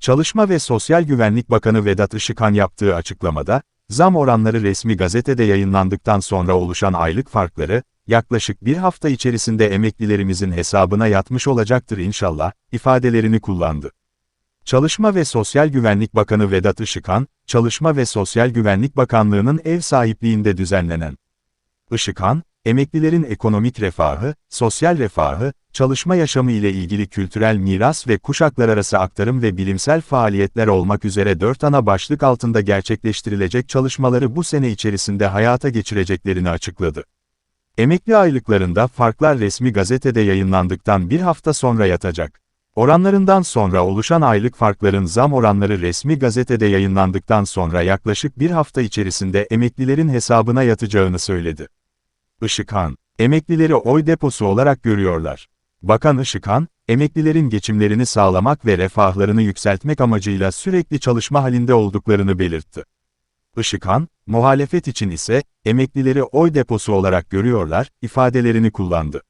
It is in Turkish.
Çalışma ve Sosyal Güvenlik Bakanı Vedat Işıkhan yaptığı açıklamada, zam oranları resmi gazetede yayınlandıktan sonra oluşan aylık farkları, yaklaşık bir hafta içerisinde emeklilerimizin hesabına yatmış olacaktır inşallah, ifadelerini kullandı. Çalışma ve Sosyal Güvenlik Bakanı Vedat Işıkhan, Çalışma ve Sosyal Güvenlik Bakanlığı'nın ev sahipliğinde düzenlenen Işıkhan, emeklilerin ekonomik refahı, sosyal refahı, çalışma yaşamı ile ilgili kültürel miras ve kuşaklar arası aktarım ve bilimsel faaliyetler olmak üzere dört ana başlık altında gerçekleştirilecek çalışmaları bu sene içerisinde hayata geçireceklerini açıkladı. Emekli aylıklarında farklar resmi gazetede yayınlandıktan bir hafta sonra yatacak. Oranlarından sonra oluşan aylık farkların zam oranları resmi gazetede yayınlandıktan sonra yaklaşık bir hafta içerisinde emeklilerin hesabına yatacağını söyledi. Işıkhan, emeklileri oy deposu olarak görüyorlar. Bakan Işıkhan, emeklilerin geçimlerini sağlamak ve refahlarını yükseltmek amacıyla sürekli çalışma halinde olduklarını belirtti. Işıkhan, muhalefet için ise, emeklileri oy deposu olarak görüyorlar, ifadelerini kullandı.